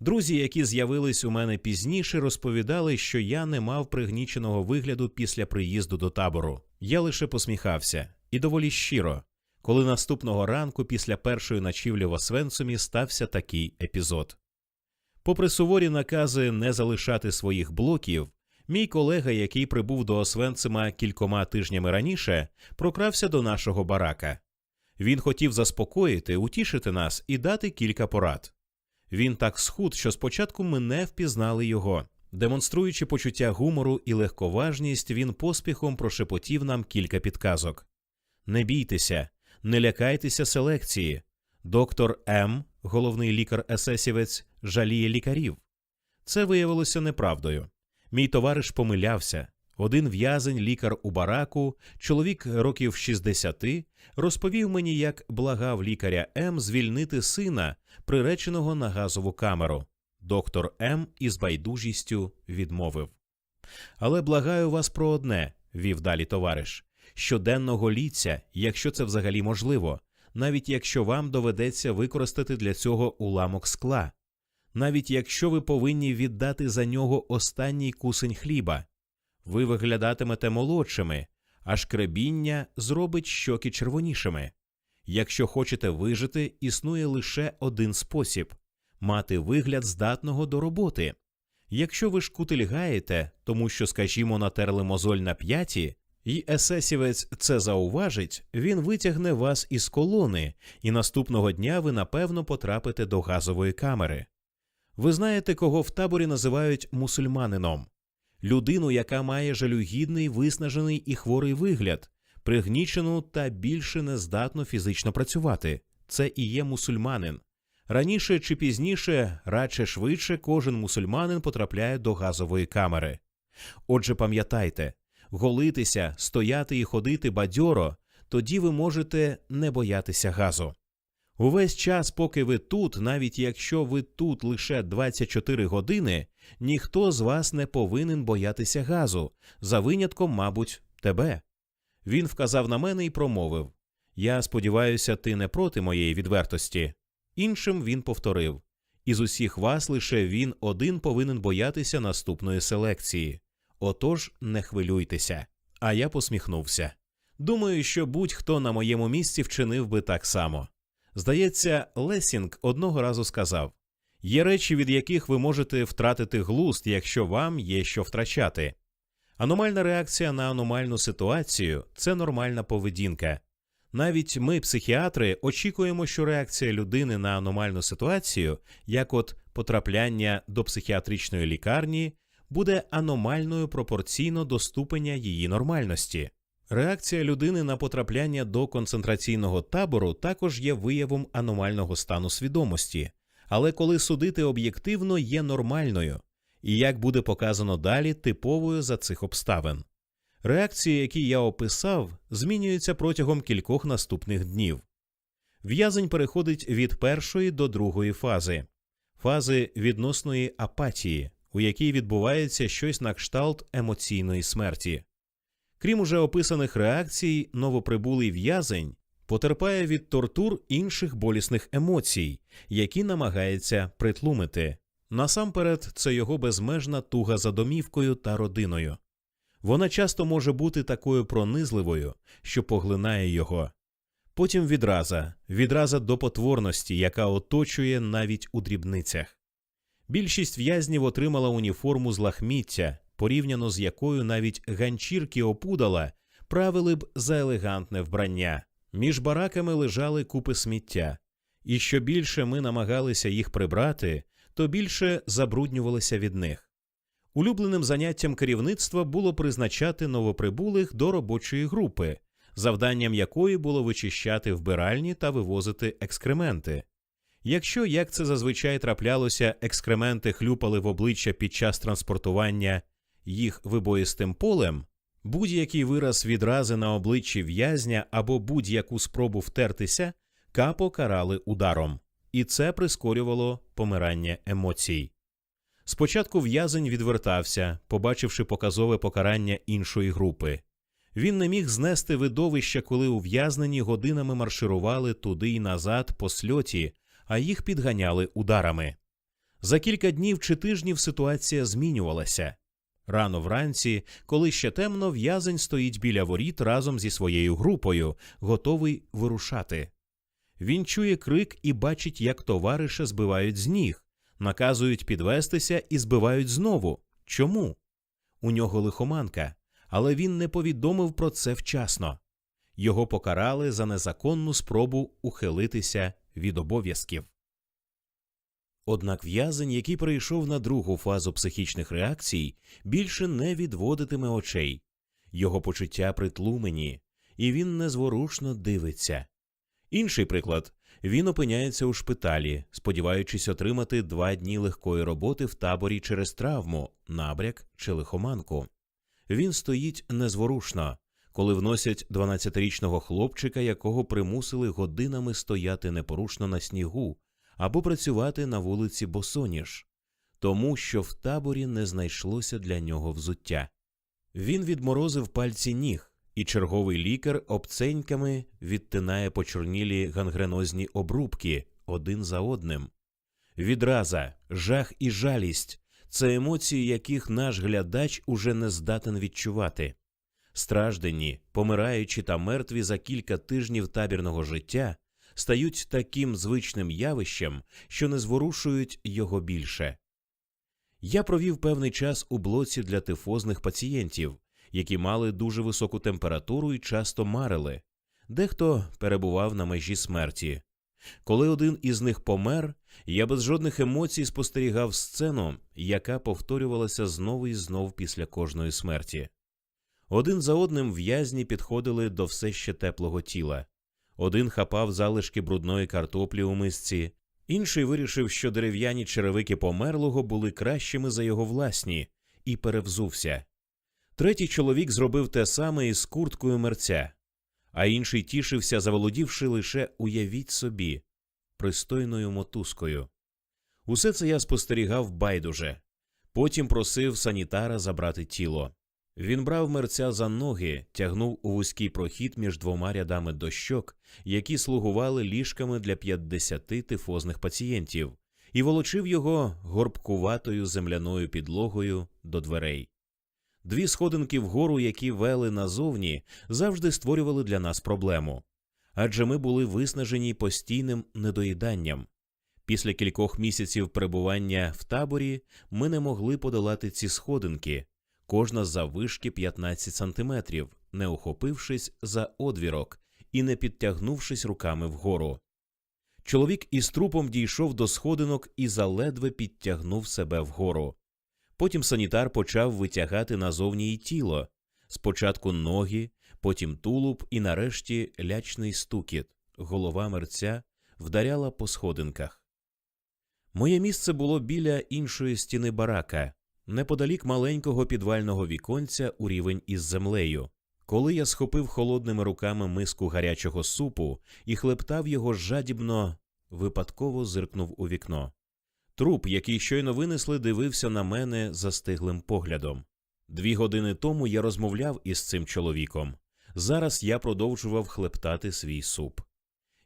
Друзі, які з'явились у мене пізніше, розповідали, що я не мав пригніченого вигляду після приїзду до табору. Я лише посміхався і доволі щиро, коли наступного ранку після першої ночівлі в Освенцумі стався такий епізод. Попри суворі накази не залишати своїх блоків, мій колега, який прибув до Освенцима кількома тижнями раніше, прокрався до нашого барака. Він хотів заспокоїти, утішити нас і дати кілька порад. Він так схуд, що спочатку ми не впізнали його. Демонструючи почуття гумору і легковажність, він поспіхом прошепотів нам кілька підказок. Не бійтеся, не лякайтеся селекції. Доктор М, головний лікар-есесівець, жаліє лікарів. Це виявилося неправдою. Мій товариш помилявся. Один в'язень, лікар у бараку, чоловік років 60, розповів мені, як благав лікаря М звільнити сина, приреченого на газову камеру. Доктор М із байдужістю відмовив. Але благаю вас про одне, вів далі товариш. Щоденно голіться, якщо це взагалі можливо, навіть якщо вам доведеться використати для цього уламок скла, навіть якщо ви повинні віддати за нього останній кусень хліба, ви виглядатимете молодшими, а шкребіння зробить щоки червонішими. Якщо хочете вижити, існує лише один спосіб мати вигляд здатного до роботи. Якщо ви шкутильгаєте, тому що, скажімо, натерли мозоль на п'яті, і есесівець це зауважить, він витягне вас із колони, і наступного дня ви напевно потрапите до газової камери. Ви знаєте, кого в таборі називають мусульманином? Людину, яка має жалюгідний, виснажений і хворий вигляд, пригнічену та більше не здатну фізично працювати. Це і є мусульманин. Раніше чи пізніше, радше швидше, кожен мусульманин потрапляє до газової камери. Отже, пам'ятайте, голитися, стояти і ходити бадьоро, тоді ви можете не боятися газу. Увесь час, поки ви тут, навіть якщо ви тут лише 24 години, ніхто з вас не повинен боятися газу, за винятком, мабуть, тебе. Він вказав на мене і промовив Я сподіваюся, ти не проти моєї відвертості. Іншим він повторив Із усіх вас лише він один повинен боятися наступної селекції. Отож, не хвилюйтеся. А я посміхнувся. Думаю, що будь-хто на моєму місці вчинив би так само. Здається, Лесінг одного разу сказав є речі, від яких ви можете втратити глузд, якщо вам є що втрачати. Аномальна реакція на аномальну ситуацію це нормальна поведінка. Навіть ми, психіатри, очікуємо, що реакція людини на аномальну ситуацію, як от потрапляння до психіатричної лікарні, буде аномальною пропорційно до ступеня її нормальності. Реакція людини на потрапляння до концентраційного табору також є виявом аномального стану свідомості, але коли судити об'єктивно є нормальною, і як буде показано далі, типовою за цих обставин. Реакції, які я описав, змінюються протягом кількох наступних днів. В'язень переходить від першої до другої фази фази відносної апатії, у якій відбувається щось на кшталт емоційної смерті. Крім уже описаних реакцій, новоприбулий в'язень потерпає від тортур інших болісних емоцій, які намагається притлумити. Насамперед, це його безмежна туга за домівкою та родиною. Вона часто може бути такою пронизливою, що поглинає його. Потім відраза, відраза до потворності, яка оточує навіть у дрібницях. Більшість в'язнів отримала уніформу з лахміття, порівняно з якою навіть ганчірки опудала правили б за елегантне вбрання. Між бараками лежали купи сміття, і що більше ми намагалися їх прибрати, то більше забруднювалися від них. Улюбленим заняттям керівництва було призначати новоприбулих до робочої групи, завданням якої було вичищати вбиральні та вивозити екскременти. Якщо, як це зазвичай траплялося, екскременти хлюпали в обличчя під час транспортування їх вибоїстим полем, будь-який вираз відрази на обличчі в'язня або будь-яку спробу втертися, капо карали ударом, і це прискорювало помирання емоцій. Спочатку в'язень відвертався, побачивши показове покарання іншої групи. Він не міг знести видовища, коли ув'язнені годинами марширували туди й назад по сльоті, а їх підганяли ударами. За кілька днів чи тижнів ситуація змінювалася. Рано вранці, коли ще темно, в'язень стоїть біля воріт разом зі своєю групою, готовий вирушати. Він чує крик і бачить, як товариші збивають з ніг, наказують підвестися і збивають знову. Чому? У нього лихоманка, але він не повідомив про це вчасно. Його покарали за незаконну спробу ухилитися від обов'язків. Однак в'язень, який перейшов на другу фазу психічних реакцій, більше не відводитиме очей. Його почуття притлумені, і він незворушно дивиться. Інший приклад він опиняється у шпиталі, сподіваючись отримати два дні легкої роботи в таборі через травму, набряк чи лихоманку. Він стоїть незворушно, коли вносять 12-річного хлопчика, якого примусили годинами стояти непорушно на снігу або працювати на вулиці Босоніж, тому що в таборі не знайшлося для нього взуття. Він відморозив пальці ніг, і черговий лікар обценьками відтинає почорнілі гангренозні обрубки один за одним. Відраза, жах і жалість це емоції, яких наш глядач уже не здатен відчувати. Страждені, помираючі та мертві за кілька тижнів табірного життя стають таким звичним явищем, що не зворушують його більше. Я провів певний час у блоці для тифозних пацієнтів, які мали дуже високу температуру і часто марили, дехто перебував на межі смерті. Коли один із них помер, я без жодних емоцій спостерігав сцену, яка повторювалася знову і знов після кожної смерті. Один за одним в'язні підходили до все ще теплого тіла. Один хапав залишки брудної картоплі у мисці, інший вирішив, що дерев'яні черевики померлого були кращими за його власні, і перевзувся. Третій чоловік зробив те саме із курткою мерця, а інший тішився, заволодівши лише уявіть собі, пристойною мотузкою. Усе це я спостерігав байдуже. Потім просив санітара забрати тіло. Він брав мерця за ноги, тягнув у вузький прохід між двома рядами дощок, які слугували ліжками для 50 тифозних пацієнтів, і волочив його горбкуватою земляною підлогою до дверей. Дві сходинки вгору, які вели назовні, завжди створювали для нас проблему. Адже ми були виснажені постійним недоїданням. Після кількох місяців перебування в таборі ми не могли подолати ці сходинки, кожна заввишки 15 сантиметрів, не охопившись за одвірок і не підтягнувшись руками вгору. Чоловік із трупом дійшов до сходинок і заледве підтягнув себе вгору. Потім санітар почав витягати назовні й тіло спочатку ноги, потім тулуб і нарешті лячний стукіт. Голова мерця вдаряла по сходинках. Моє місце було біля іншої стіни барака, неподалік маленького підвального віконця у рівень із землею. Коли я схопив холодними руками миску гарячого супу і хлептав його жадібно, випадково зиркнув у вікно. Труп, який щойно винесли, дивився на мене застиглим поглядом. Дві години тому я розмовляв із цим чоловіком. Зараз я продовжував хлептати свій суп.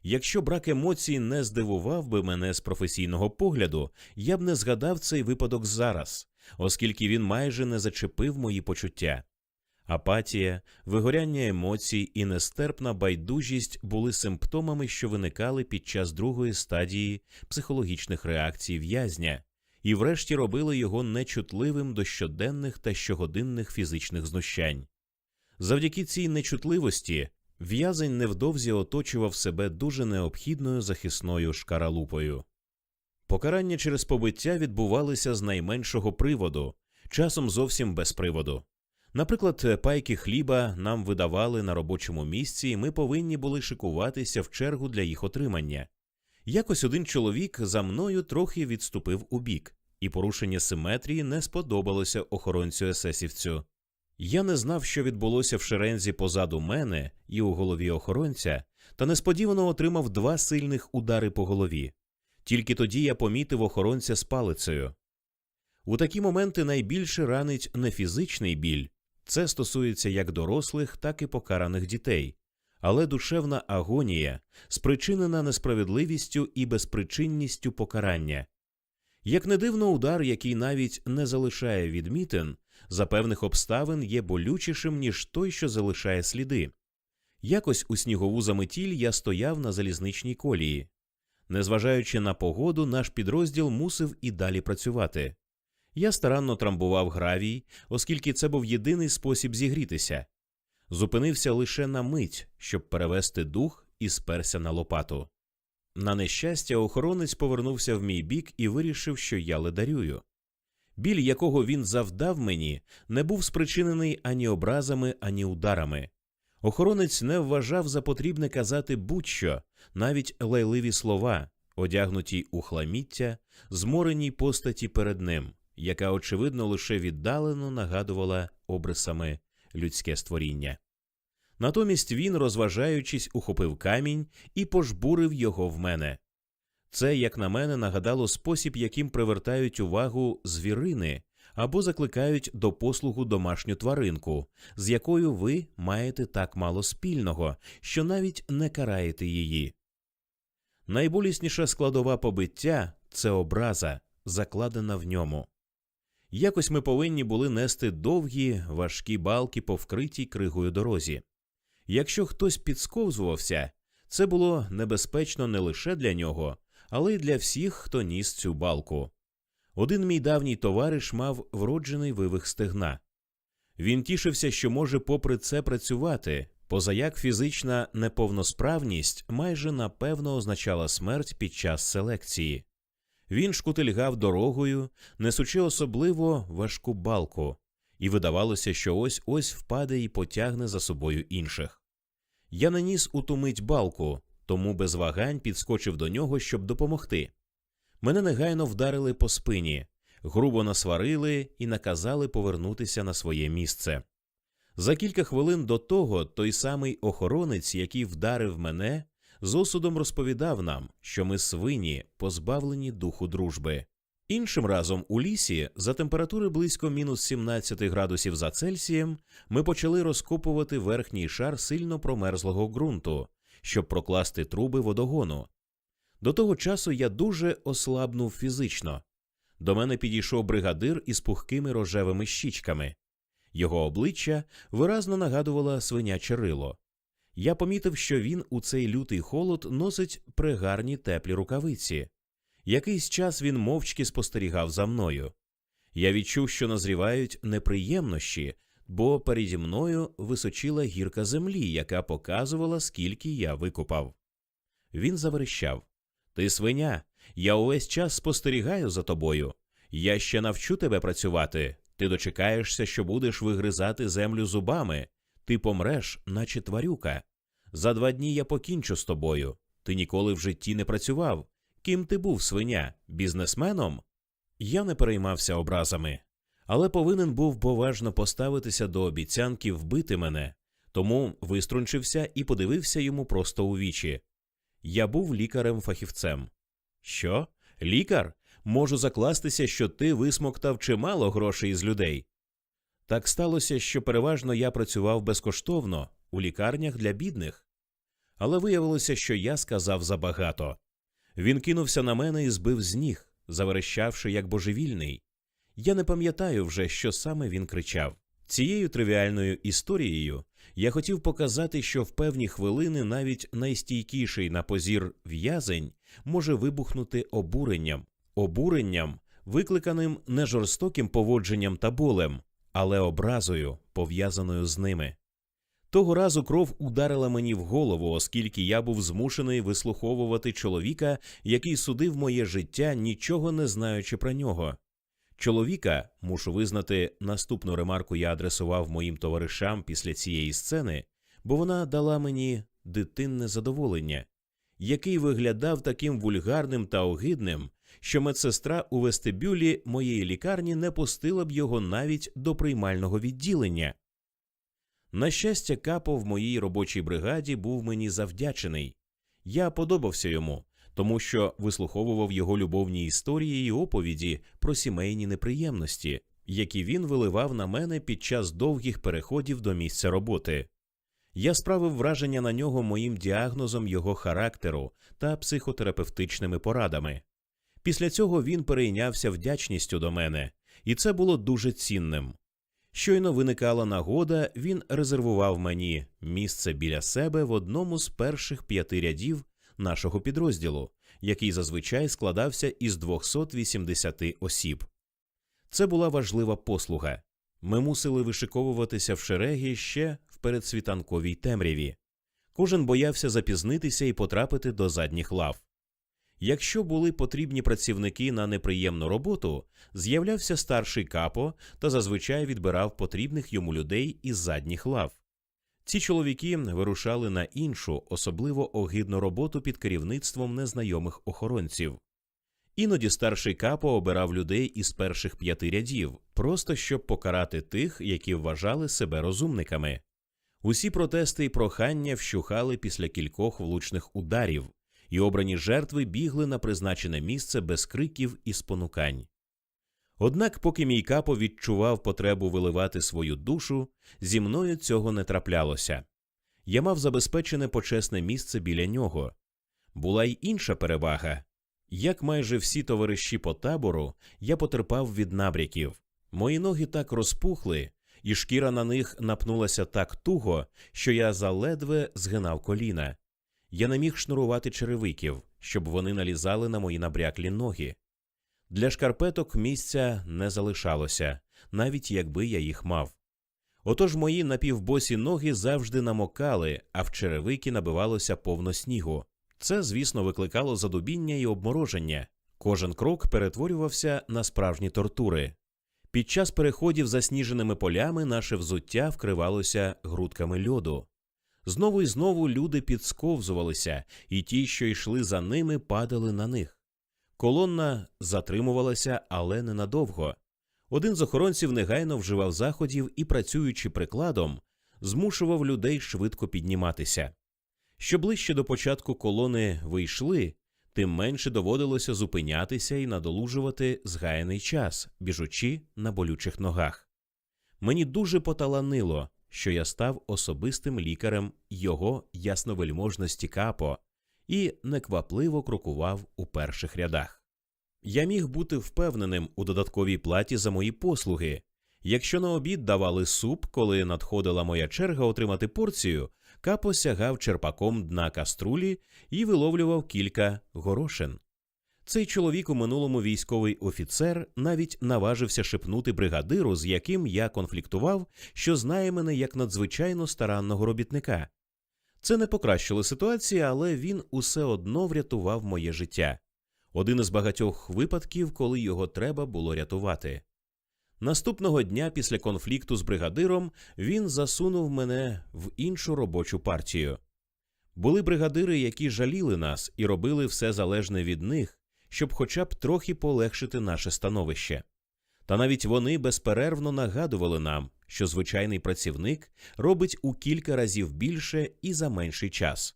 Якщо брак емоцій не здивував би мене з професійного погляду, я б не згадав цей випадок зараз, оскільки він майже не зачепив мої почуття. Апатія, вигоряння емоцій і нестерпна байдужість були симптомами, що виникали під час другої стадії психологічних реакцій в'язня, і врешті робили його нечутливим до щоденних та щогодинних фізичних знущань. Завдяки цій нечутливості в'язень невдовзі оточував себе дуже необхідною захисною шкаралупою. Покарання через побиття відбувалися з найменшого приводу, часом зовсім без приводу. Наприклад, пайки хліба нам видавали на робочому місці, і ми повинні були шикуватися в чергу для їх отримання. Якось один чоловік за мною трохи відступив у бік, і порушення симетрії не сподобалося охоронцю есесівцю. Я не знав, що відбулося в шерензі позаду мене і у голові охоронця, та несподівано отримав два сильних удари по голові. Тільки тоді я помітив охоронця з палицею. У такі моменти найбільше ранить не фізичний біль, це стосується як дорослих, так і покараних дітей, але душевна агонія, спричинена несправедливістю і безпричинністю покарання. Як не дивно, удар, який навіть не залишає відмітин, за певних обставин є болючішим, ніж той, що залишає сліди. Якось у снігову заметіль я стояв на залізничній колії. Незважаючи на погоду, наш підрозділ мусив і далі працювати. Я старанно трамбував гравій, оскільки це був єдиний спосіб зігрітися. Зупинився лише на мить, щоб перевести дух і сперся на лопату. На нещастя, охоронець повернувся в мій бік і вирішив, що я ледарюю. Біль, якого він завдав мені, не був спричинений ані образами, ані ударами. Охоронець не вважав за потрібне казати будь-що, навіть лайливі слова, одягнуті у хламіття, змореній постаті перед ним, яка, очевидно, лише віддалено нагадувала обрисами людське створіння. Натомість він, розважаючись, ухопив камінь і пожбурив його в мене. Це, як на мене, нагадало спосіб, яким привертають увагу звірини або закликають до послугу домашню тваринку, з якою ви маєте так мало спільного, що навіть не караєте її. Найболісніша складова побиття це образа, закладена в ньому. Якось ми повинні були нести довгі, важкі балки по вкритій кригою дорозі. Якщо хтось підсковзувався, це було небезпечно не лише для нього, але й для всіх, хто ніс цю балку. Один мій давній товариш мав вроджений вивих стегна. Він тішився, що може попри це працювати, позаяк фізична неповносправність майже напевно означала смерть під час селекції. Він шкутильгав дорогою, несучи особливо важку балку, і видавалося, що ось ось впаде і потягне за собою інших. Я наніс у ту мить балку, тому без вагань підскочив до нього, щоб допомогти. Мене негайно вдарили по спині, грубо насварили і наказали повернутися на своє місце. За кілька хвилин до того той самий охоронець, який вдарив мене, з осудом розповідав нам, що ми свині, позбавлені духу дружби. Іншим разом у лісі, за температури близько мінус 17 градусів за Цельсієм, ми почали розкопувати верхній шар сильно промерзлого ґрунту, щоб прокласти труби водогону. До того часу я дуже ослабнув фізично. До мене підійшов бригадир із пухкими рожевими щічками. Його обличчя виразно нагадувало свиняче рило. Я помітив, що він у цей лютий холод носить пригарні теплі рукавиці. Якийсь час він мовчки спостерігав за мною. Я відчув, що назрівають неприємнощі, бо переді мною височила гірка землі, яка показувала, скільки я викопав. Він заверещав Ти свиня, я увесь час спостерігаю за тобою. Я ще навчу тебе працювати. Ти дочекаєшся, що будеш вигризати землю зубами. Ти помреш, наче тварюка. За два дні я покінчу з тобою. Ти ніколи в житті не працював. Ким ти був, свиня? Бізнесменом? Я не переймався образами, але повинен був поважно поставитися до обіцянки вбити мене, тому виструнчився і подивився йому просто у вічі. Я був лікарем-фахівцем. Що? Лікар? Можу закластися, що ти висмоктав чимало грошей із людей. Так сталося, що переважно я працював безкоштовно у лікарнях для бідних. Але виявилося, що я сказав забагато. Він кинувся на мене і збив з ніг, заверещавши як божевільний. Я не пам'ятаю вже, що саме він кричав. Цією тривіальною історією я хотів показати, що в певні хвилини навіть найстійкіший на позір в'язень може вибухнути обуренням, обуренням, викликаним не жорстоким поводженням та болем, але образою, пов'язаною з ними. Того разу кров ударила мені в голову, оскільки я був змушений вислуховувати чоловіка, який судив моє життя, нічого не знаючи про нього. Чоловіка, мушу визнати, наступну ремарку я адресував моїм товаришам після цієї сцени, бо вона дала мені дитинне задоволення, який виглядав таким вульгарним та огидним, що медсестра у вестибюлі моєї лікарні не пустила б його навіть до приймального відділення. На щастя, капо в моїй робочій бригаді був мені завдячений. Я подобався йому, тому що вислуховував його любовні історії і оповіді про сімейні неприємності, які він виливав на мене під час довгих переходів до місця роботи. Я справив враження на нього моїм діагнозом його характеру та психотерапевтичними порадами. Після цього він перейнявся вдячністю до мене, і це було дуже цінним. Щойно виникала нагода, він резервував мені місце біля себе в одному з перших п'яти рядів нашого підрозділу, який зазвичай складався із 280 осіб. Це була важлива послуга. Ми мусили вишиковуватися в шереги ще в передсвітанковій темряві. Кожен боявся запізнитися і потрапити до задніх лав. Якщо були потрібні працівники на неприємну роботу, з'являвся старший капо та зазвичай відбирав потрібних йому людей із задніх лав. Ці чоловіки вирушали на іншу, особливо огидну роботу під керівництвом незнайомих охоронців. Іноді старший капо обирав людей із перших п'яти рядів, просто щоб покарати тих, які вважали себе розумниками. Усі протести і прохання вщухали після кількох влучних ударів, і обрані жертви бігли на призначене місце без криків і спонукань. Однак, поки мій капо відчував потребу виливати свою душу, зі мною цього не траплялося. Я мав забезпечене почесне місце біля нього. Була й інша перевага. Як майже всі товариші по табору, я потерпав від набряків. Мої ноги так розпухли, і шкіра на них напнулася так туго, що я заледве згинав коліна. Я не міг шнурувати черевиків, щоб вони налізали на мої набряклі ноги. Для шкарпеток місця не залишалося, навіть якби я їх мав. Отож мої напівбосі ноги завжди намокали, а в черевики набивалося повно снігу. Це, звісно, викликало задубіння і обмороження. Кожен крок перетворювався на справжні тортури. Під час переходів засніженими полями наше взуття вкривалося грудками льоду. Знову і знову люди підсковзувалися, і ті, що йшли за ними, падали на них. Колонна затримувалася, але ненадовго. Один з охоронців негайно вживав заходів і, працюючи прикладом, змушував людей швидко підніматися. Що ближче до початку колони ви йшли, тим менше доводилося зупинятися і надолужувати згаяний час, біжучи на болючих ногах. Мені дуже поталанило, що я став особистим лікарем його ясновельможності капо і неквапливо крокував у перших рядах. Я міг бути впевненим у додатковій платі за мої послуги. Якщо на обід давали суп, коли надходила моя черга отримати порцію, капо сягав черпаком дна каструлі і виловлював кілька горошин. Цей чоловік у минулому військовий офіцер навіть наважився шепнути бригадиру, з яким я конфліктував, що знає мене як надзвичайно старанного робітника. Це не покращило ситуації, але він усе одно врятував моє життя. Один із багатьох випадків, коли його треба було рятувати. Наступного дня після конфлікту з бригадиром він засунув мене в іншу робочу партію. Були бригадири, які жаліли нас і робили все залежне від них, щоб хоча б трохи полегшити наше становище. Та навіть вони безперервно нагадували нам, що звичайний працівник робить у кілька разів більше і за менший час.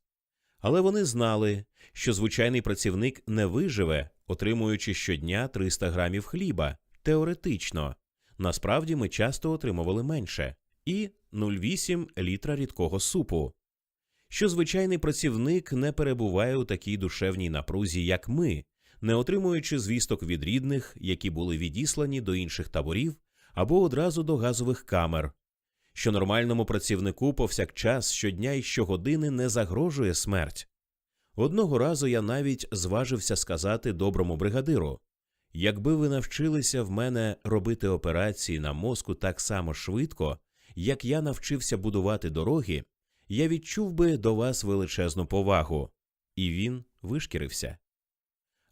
Але вони знали, що звичайний працівник не виживе, отримуючи щодня 300 грамів хліба, теоретично. Насправді ми часто отримували менше і 0,8 літра рідкого супу. Що звичайний працівник не перебуває у такій душевній напрузі, як ми, не отримуючи звісток від рідних, які були відіслані до інших таборів або одразу до газових камер, що нормальному працівнику повсякчас щодня і щогодини не загрожує смерть. Одного разу я навіть зважився сказати доброму бригадиру якби ви навчилися в мене робити операції на мозку так само швидко, як я навчився будувати дороги, я відчув би до вас величезну повагу. І він вишкірився.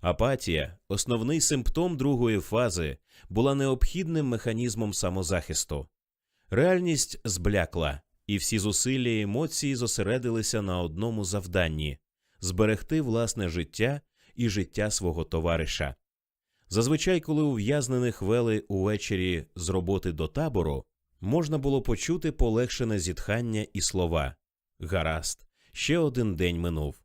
Апатія, основний симптом другої фази, була необхідним механізмом самозахисту. Реальність зблякла, і всі зусилля і емоції зосередилися на одному завданні зберегти власне життя і життя свого товариша. Зазвичай, коли ув'язнених вели увечері з роботи до табору, можна було почути полегшене зітхання і слова Гаразд, ще один день минув.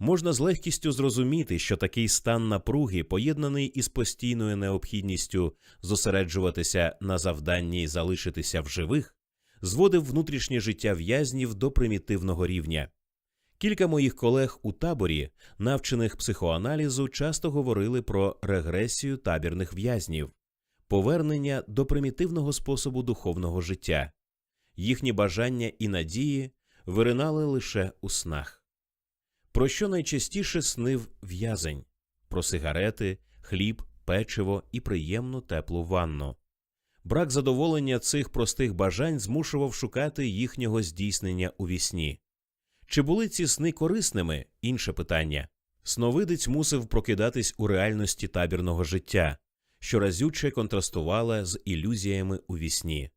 Можна з легкістю зрозуміти, що такий стан напруги, поєднаний із постійною необхідністю зосереджуватися на завданні залишитися в живих, зводив внутрішнє життя в'язнів до примітивного рівня. Кілька моїх колег у таборі, навчених психоаналізу, часто говорили про регресію табірних в'язнів, повернення до примітивного способу духовного життя. Їхні бажання і надії виринали лише у снах. Про що найчастіше снив в'язень? Про сигарети, хліб, печиво і приємну теплу ванну. Брак задоволення цих простих бажань змушував шукати їхнього здійснення у вісні. Чи були ці сни корисними інше питання. Сновидець мусив прокидатись у реальності табірного життя, що разюче контрастувала з ілюзіями у вісні.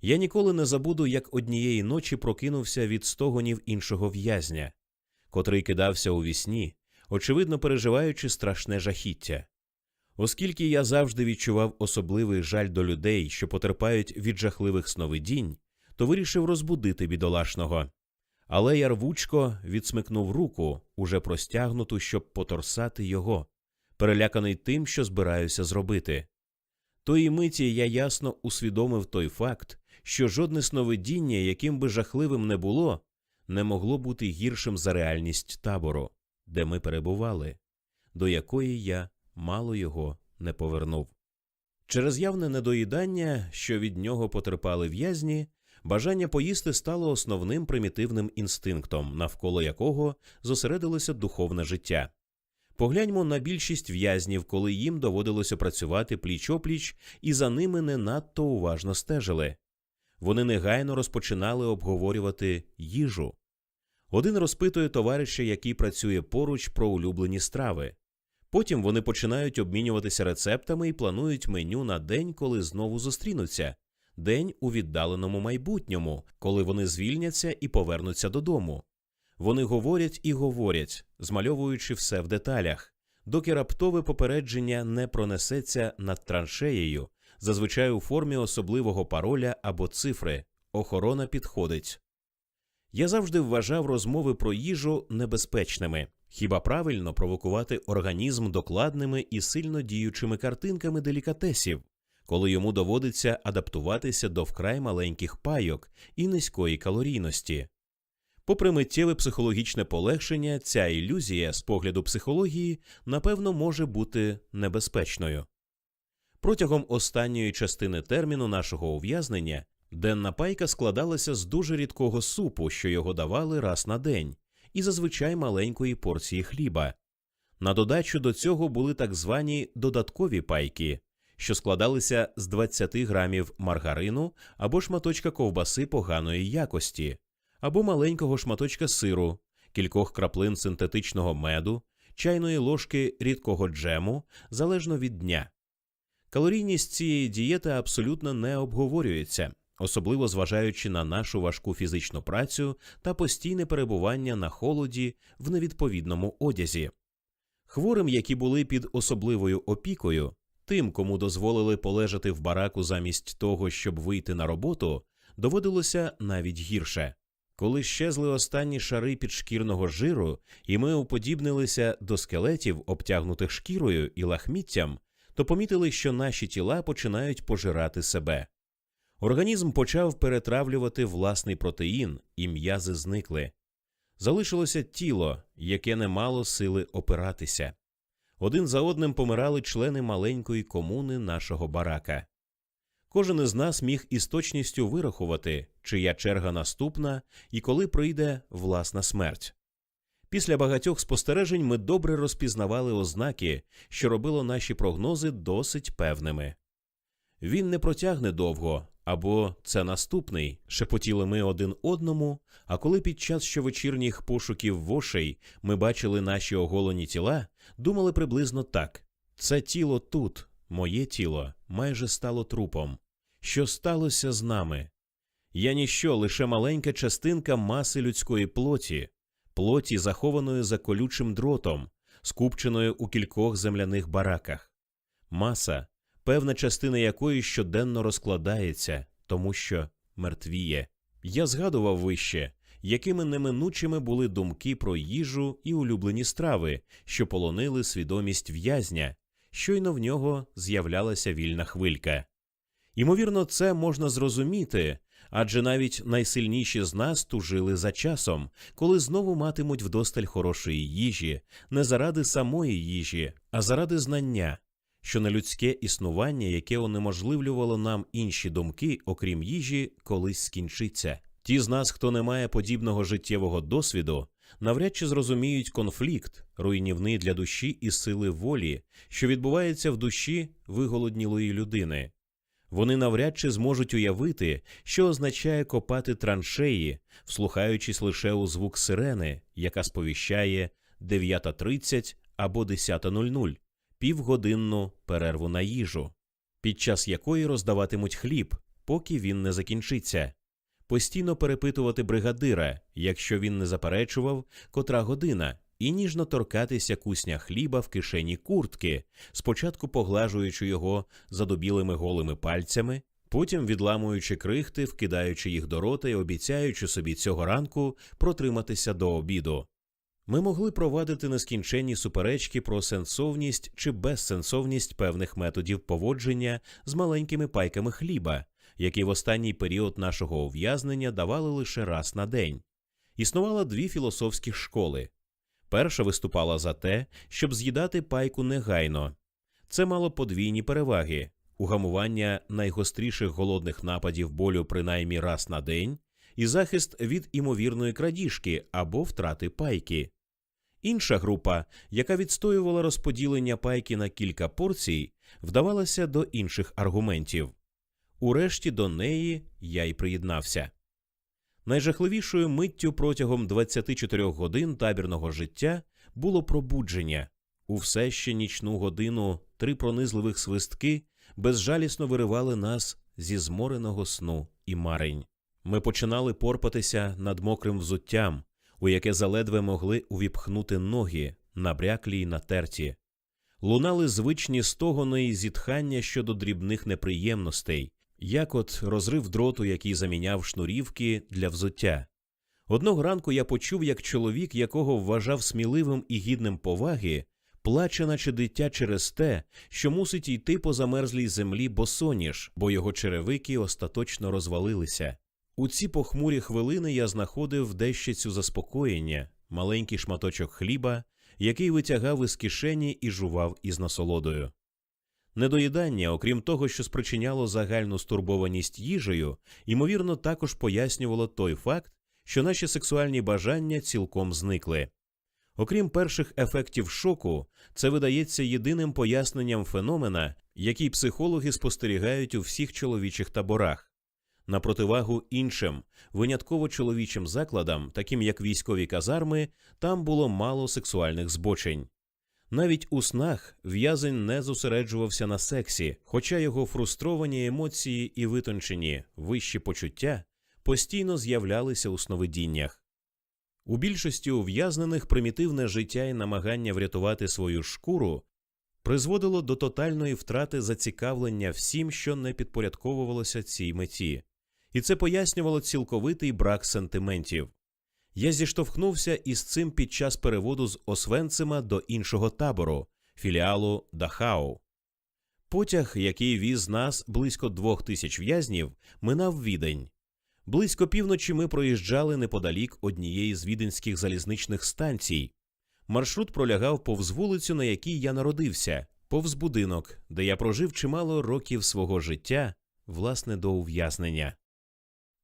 Я ніколи не забуду, як однієї ночі прокинувся від стогонів іншого в'язня, котрий кидався у вісні, очевидно переживаючи страшне жахіття. Оскільки я завжди відчував особливий жаль до людей, що потерпають від жахливих сновидінь, то вирішив розбудити бідолашного. Але я рвучко відсмикнув руку, уже простягнуту, щоб поторсати його, переляканий тим, що збираюся зробити. Тої миті я ясно усвідомив той факт, що жодне сновидіння, яким би жахливим не було, не могло бути гіршим за реальність табору, де ми перебували, до якої я мало його не повернув. Через явне недоїдання, що від нього потерпали в'язні, бажання поїсти стало основним примітивним інстинктом, навколо якого зосередилося духовне життя. Погляньмо на більшість в'язнів, коли їм доводилося працювати пліч опліч, і за ними не надто уважно стежили. Вони негайно розпочинали обговорювати їжу. Один розпитує товариша, який працює поруч про улюблені страви. Потім вони починають обмінюватися рецептами і планують меню на день, коли знову зустрінуться, день у віддаленому майбутньому, коли вони звільняться і повернуться додому. Вони говорять і говорять, змальовуючи все в деталях, доки раптове попередження не пронесеться над траншеєю, зазвичай у формі особливого пароля або цифри. Охорона підходить. Я завжди вважав розмови про їжу небезпечними. Хіба правильно провокувати організм докладними і сильно діючими картинками делікатесів, коли йому доводиться адаптуватися до вкрай маленьких пайок і низької калорійності? Попри миттєве психологічне полегшення, ця ілюзія з погляду психології напевно може бути небезпечною. Протягом останньої частини терміну нашого ув'язнення денна пайка складалася з дуже рідкого супу, що його давали раз на день, і зазвичай маленької порції хліба. На додачу до цього були так звані додаткові пайки, що складалися з 20 грамів маргарину або шматочка ковбаси поганої якості, або маленького шматочка сиру, кількох краплин синтетичного меду, чайної ложки рідкого джему залежно від дня. Калорійність цієї дієти абсолютно не обговорюється, особливо зважаючи на нашу важку фізичну працю та постійне перебування на холоді в невідповідному одязі. Хворим, які були під особливою опікою, тим, кому дозволили полежати в бараку замість того, щоб вийти на роботу, доводилося навіть гірше. Коли щезли останні шари підшкірного жиру, і ми уподібнилися до скелетів, обтягнутих шкірою і лахміттям, то помітили, що наші тіла починають пожирати себе. Організм почав перетравлювати власний протеїн, і м'язи зникли. Залишилося тіло, яке не мало сили опиратися. Один за одним помирали члени маленької комуни нашого барака. Кожен із нас міг із точністю вирахувати, чия черга наступна і коли прийде власна смерть. Після багатьох спостережень ми добре розпізнавали ознаки, що робило наші прогнози досить певними. Він не протягне довго, або це наступний, шепотіли ми один одному. А коли під час щовечірніх пошуків вошей ми бачили наші оголені тіла, думали приблизно так: це тіло тут, моє тіло, майже стало трупом. Що сталося з нами? Я ніщо, лише маленька частинка маси людської плоті, плоті, захованої за колючим дротом, скупченою у кількох земляних бараках. Маса, певна частина якої щоденно розкладається, тому що мертвіє. Я згадував вище, якими неминучими були думки про їжу і улюблені страви, що полонили свідомість в'язня, щойно в нього з'являлася вільна хвилька. Ймовірно, це можна зрозуміти, Адже навіть найсильніші з нас тужили за часом, коли знову матимуть вдосталь хорошої їжі, не заради самої їжі, а заради знання, що нелюдське існування, яке унеможливлювало нам інші думки, окрім їжі, колись скінчиться. Ті з нас, хто не має подібного життєвого досвіду, навряд чи зрозуміють конфлікт, руйнівний для душі і сили волі, що відбувається в душі виголоднілої людини. Вони навряд чи зможуть уявити, що означає копати траншеї, вслухаючись лише у звук сирени, яка сповіщає 9.30 або 10.00, півгодинну перерву на їжу, під час якої роздаватимуть хліб, поки він не закінчиться, постійно перепитувати бригадира, якщо він не заперечував, котра година, і ніжно торкатися кусня хліба в кишені куртки, спочатку поглажуючи його задобілими голими пальцями, потім відламуючи крихти, вкидаючи їх до рота і обіцяючи собі цього ранку протриматися до обіду. Ми могли провадити нескінченні суперечки про сенсовність чи безсенсовність певних методів поводження з маленькими пайками хліба, які в останній період нашого ув'язнення давали лише раз на день. Існувало дві філософські школи. Перша виступала за те, щоб з'їдати пайку негайно. Це мало подвійні переваги угамування найгостріших голодних нападів болю принаймні раз на день, і захист від імовірної крадіжки або втрати пайки. Інша група, яка відстоювала розподілення пайки на кілька порцій, вдавалася до інших аргументів. Урешті до неї я й приєднався. Найжахливішою миттю протягом 24 годин табірного життя було пробудження. У все ще нічну годину три пронизливих свистки безжалісно виривали нас зі змореного сну і марень. Ми починали порпатися над мокрим взуттям, у яке заледве могли увіпхнути ноги, набряклі й натерті. Лунали звичні стогони і зітхання щодо дрібних неприємностей, як от розрив дроту, який заміняв шнурівки для взуття. Одного ранку я почув, як чоловік, якого вважав сміливим і гідним поваги, плаче, наче дитя через те, що мусить йти по замерзлій землі босоніж, бо його черевики остаточно розвалилися. У ці похмурі хвилини я знаходив дещицю заспокоєння, маленький шматочок хліба, який витягав із кишені і жував із насолодою. Недоїдання, окрім того, що спричиняло загальну стурбованість їжею, ймовірно, також пояснювало той факт, що наші сексуальні бажання цілком зникли. Окрім перших ефектів шоку, це видається єдиним поясненням феномена, який психологи спостерігають у всіх чоловічих таборах. На противагу іншим, винятково чоловічим закладам, таким як військові казарми, там було мало сексуальних збочень. Навіть у снах в'язень не зосереджувався на сексі, хоча його фрустровані емоції і витончені вищі почуття постійно з'являлися у сновидіннях. У більшості ув'язнених примітивне життя і намагання врятувати свою шкуру призводило до тотальної втрати зацікавлення всім, що не підпорядковувалося цій меті, і це пояснювало цілковитий брак сентиментів. Я зіштовхнувся із цим під час переводу з Освенцима до іншого табору, філіалу Дахау. Потяг, який віз нас близько двох тисяч в'язнів, минав відень. Близько півночі ми проїжджали неподалік однієї з віденських залізничних станцій. Маршрут пролягав повз вулицю, на якій я народився, повз будинок, де я прожив чимало років свого життя, власне, до ув'язнення.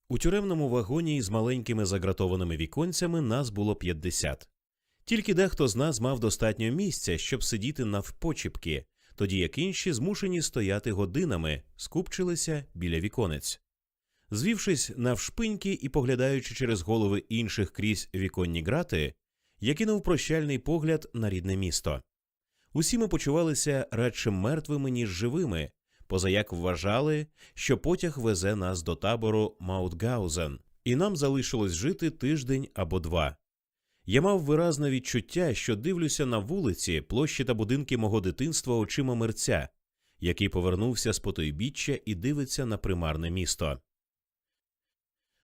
У тюремному вагоні із маленькими загратованими віконцями нас було 50. Тільки дехто з нас мав достатньо місця, щоб сидіти навпочіпки, тоді як інші змушені стояти годинами, скупчилися біля віконець. Звівшись навшпиньки і поглядаючи через голови інших крізь віконні грати, я кинув прощальний погляд на рідне місто. Усі ми почувалися радше мертвими, ніж живими, позаяк вважали, що потяг везе нас до табору Маутгаузен, і нам залишилось жити тиждень або два. Я мав виразне відчуття, що дивлюся на вулиці, площі та будинки мого дитинства очима мерця, який повернувся з потойбіччя і дивиться на примарне місто.